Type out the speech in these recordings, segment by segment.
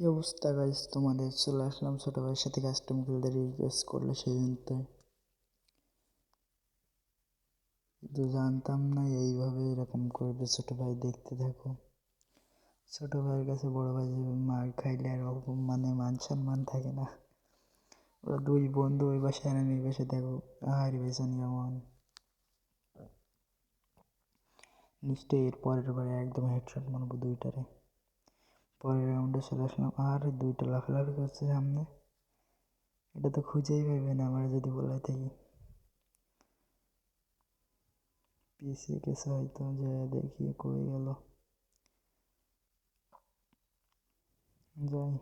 কি অবস্থা গাইস তোমাদের চলে আসলাম ছোট ভাইয়ের সাথে কাস্টম খেলতে রিকোয়েস্ট করলে সেই দিনতে কিন্তু জানতাম না এইভাবে এরকম করবে ছোট ভাই, দেখতে থাকো। ছোট ভাইয়ের কাছে বড় ভাই যে মার খাইলে আর মানে মান সম্মান থাকে না। ওরা দুই বন্ধু ওই বাসে আর আমি এই বাসে দেখো আর বেসন যেমন নিশ্চয়ই এর পরের বারে একদম হেডশট মারবো দুইটারে। পরের রাউন্ডে চলে আসলাম। আর দুইটা লাফালাফি করছে সামনে। এটা তো খুঁজেই পাইবে না, আমার যদি বলে থাকি। পিছিয়ে গেছে হয়তো যে দেখি, কই গেল। যাই।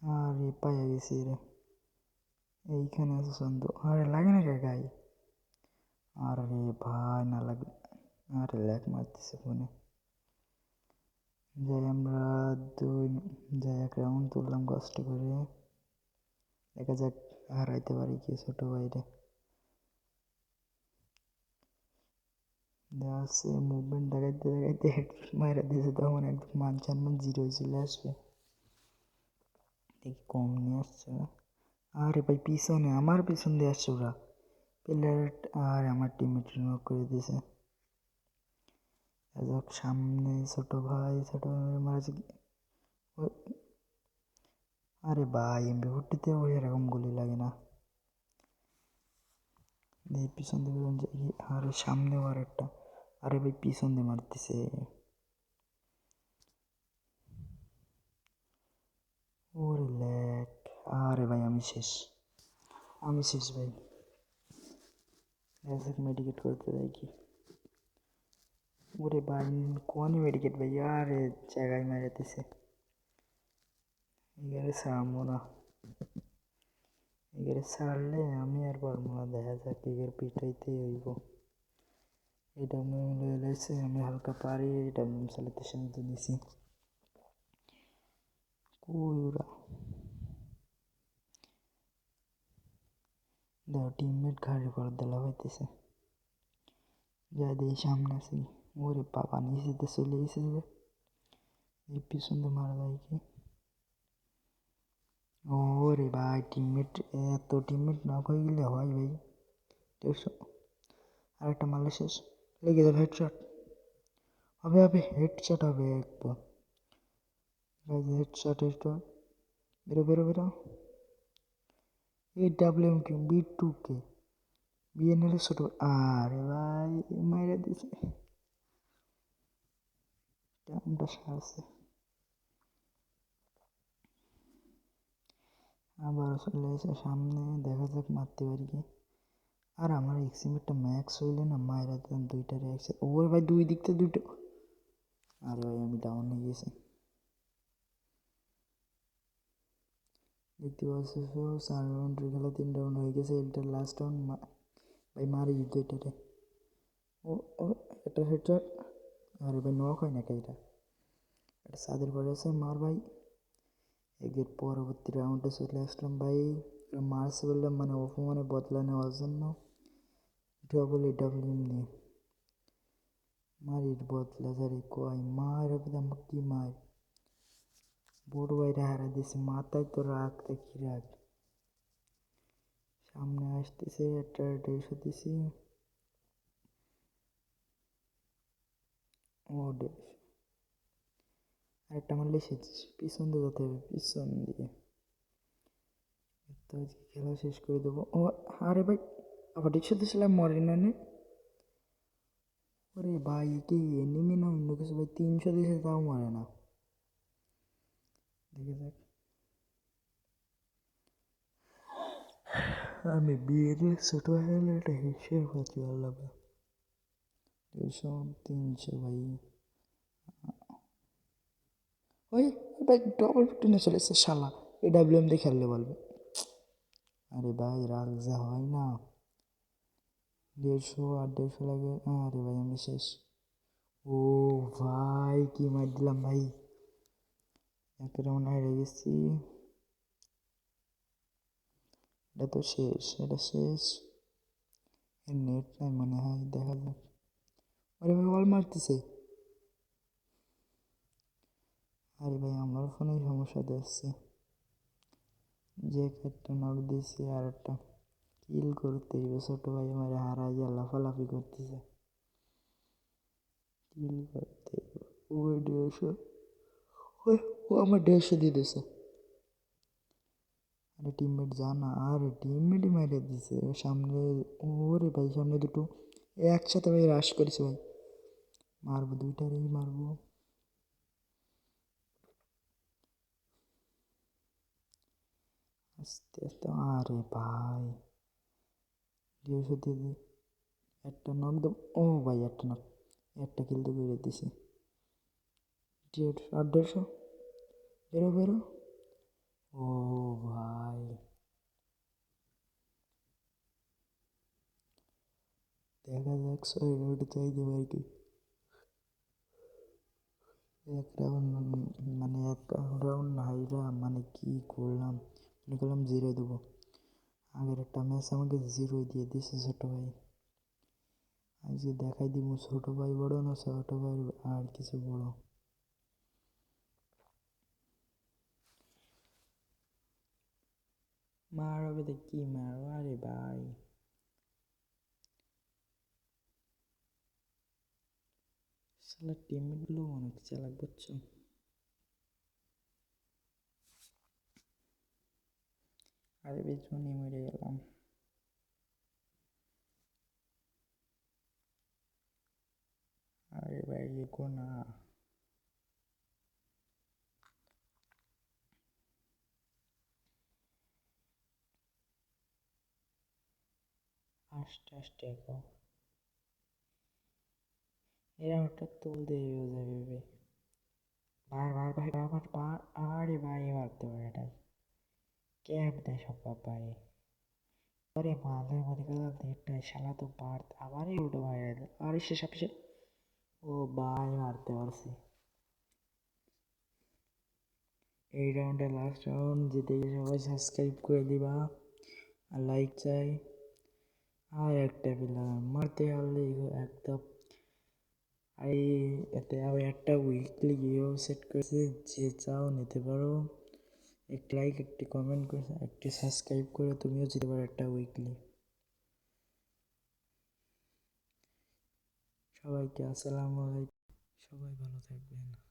আরে পাইয়া গেছি রে। এইখানে আছে সন্দেহ আরে লাগে না কে গাই? আরে ভাই, না লাগে আরে ল্যাক মারতেছে ফোনে। যাই আমরা দুই যাই এক রাউন্ড তুললাম কষ্ট করে। দেখা যাক হারাইতে পারি কি ছোট ভাইরে। আছে মুভমেন্ট দেখাইতে দেখাইতে হেডশট মারা দিয়েছে তখন একদম মান সম্মান জিরোই চলে আসবে। দেখি কম নিয়ে আসছে আরে ভাই, পিছনে, আমার পিছন দিয়ে আসছে ওরা। প্লেয়ার আর আমার টিমমেট নক করে দিয়েছে যাক সামনে ছোট ভাই ছোট ভাই মারা আরে ভাই, এমবি ফোরটিতে ওই এরকম গুলি লাগে না। এই পিছন দিয়ে আরে সামনে আর একটা, আরে ভাই পিছন দিয়ে মারতেছে। ওরে ল্যাক, আরে ভাই আমি শেষ আমি শেষ ভাই। মেডিকেট করতে যাই কি? ওরে ভাই কোয়ানি মেডিকেট ভাই আরে জায়গায় মেরেতেছে এগারে সারবো না এগারে সারলে আমি আর পারব না দেখা যাক এগের পিটাইতেই হইব এটা লইছে আমি হালকা পারি এটা চালাতে শান্তি দিছি কই ওরা দেখো টিমমেট ঘাড়ে করে দেলা হইতেছে যা দিয়ে সামনে আছে ওরে বাবা নিচেতে চলে গেছে যে এই পিছন দিয়ে মারা যায় কি ওরে ভাই টিমমেট এত টিমমেট না হয়ে গেলে হয় ভাই দেড়শো আর একটা মারলে শেষ লেগে যাবে হেডশট হবে হবে হেডশট হবে একদম হেডশট হেডশট বেরো বেরো বেরো এই W M K B two K BNL ছোট আরে ভাই মাইরা দিছে টাইমটা সারছে আবার চলে এসে সামনে, দেখা যাক মারতে পারি কি। আর আমার এক্সিমেটটা ম্যাক্স হইলে না মায়েরা দিতাম দুইটারে একসাথে ওরে ভাই, দুই দিক থেকে দুইটা। আরে ভাই, আমি ডাউন হয়ে গেছি। দেখতে পাচ্ছ চার রাউন্ডের খেলা তিন রাউন্ড হয়ে গেছে। এটা লাস্ট রাউন্ড ভাই, মারি দুইটারে ও এটা হেডশট আরে ভাই নক হয় না এটা এটা সাদের পরে আছে মার ভাই এগের পরবর্তী রাউন্ডে চলে আসলাম ভাই মারছে বললাম মানে অপমানে বদলা নেওয়ার জন্য ডবল এ ডাব্লিউ নিয়ে মারির বদলা যারে কয় মার আমাকে কি মার বড় ভাইরা হারা দিয়েছে মাথায় তো রাগ দেখি রাগ সামনে আসতেছে একটা দেড়শো দিছি ও দেড়শো আরেকটা মারলে সে পিছন দিয়ে যেতে হবে, পিছন দিয়ে। তো খেলা শেষ করে দেবো। ও, আরে ভাই, আবার একশো দিয়েছিলাম মরে না ওরে ভাই, কি এনিমি না অন্য কিছু? ভাই, তিনশো দিয়েছে, তাও মরে না। দেখে দেখ আমি বিয়ের ছোটো হলে এটা হিসেব পাচ্ছি আল্লাহ দুশো তিনশো ভাই। ওই, ভাই ডবল টেনে চলে এসছে, শালা। এ ডাব্লিউ এম দিয়ে খেললে বলবে আরে ভাই, রাগ যা হয় না। দেড়শো, আর দেড়শো লাগে। আরে ভাই, আমি শেষ। ও ভাই, কি মার দিলাম ভাই। এক রাউন্ড হেরে গেছি। এটা তো শেষ, এটা শেষ। নেট নাই মনে হয়, দেখা যাক। আরে ভাই বল মারতেছে। আরে ভাই, আমার ফোনে সমস্যা দিচ্ছে যে একটা নক দিছি আর একটা কিল করতে ছোট ভাই আমার হারাইয়া লাফালাফি করতেছে। কিল করতে ওই দেড়শো ওই, ও আমার দেড়শো দিয়ে দিছে আরে টিমমেট জানা, আরে টিমমেটই মাইরে দিছে। সামনে, ওরে ভাই, সামনে দুটো একসাথে ভাই রাশ করেছে ভাই। মারবো, দুইটারেই মারবো। আস্তে আস্তে, আরে ভাই। দেড়শো দিয়ে দি। একটা নক দাও ও ভাই, একটা নক একটা কিল তো করে দিছি। দেড়শো আর দেড়শো। বেরো বেরো। ও ভাই। দেখা যাক ছয় রাউন্ড চাইতে পারি কি এক রাউন্ড মানে এক রাউন্ড হাইরা মানে কি করলাম? মনে করলাম জিরো দেবো। আগের একটা ম্যাচ আমাকে জিরো দিয়ে দিছে ছোট ভাই। আজকে দেখাই দিব ছোট ভাই বড় না ছোট ভাই আর কিছু বড়। মারবে তো কি মারো আরে ভাই। শালা টিমমেটগুলো অনেক চালাক বুঝছ আরে পেছনে মরে গেলাম। আরে ভাই এগো না। আস্তে আস্তে এগো। এরা ওটা তুলতে যাবে বার বার ভাই বার বার আরে ভাই মারতে পারে এটা কেমনে সম্ভব ভাই আরে মালের মধ্যে গেলাম নেটটা শালা তো বার আবারই উল্টো ভাই আরে সে সবচেয়ে ও ভাই মারতে পারছি। এই রাউন্ডে লাস্ট রাউন্ড জিতে গিয়ে সবাই সাবস্ক্রাইব করে দিবা। আর লাইক চাই। আর একটা প্লেয়ার মারতে পারলে একদম আর, এতে আমি একটা উইকলি গিয়েও সেট করেছি, যে চাও নিতে পারো। একটি লাইক একটি কমেন্ট করে, একটি সাবস্ক্রাইব করে তুমিও যেতে পারো একটা উইকলি সবাইকে আসসালামু আলাইকুম। সবাই ভালো থাকবেন।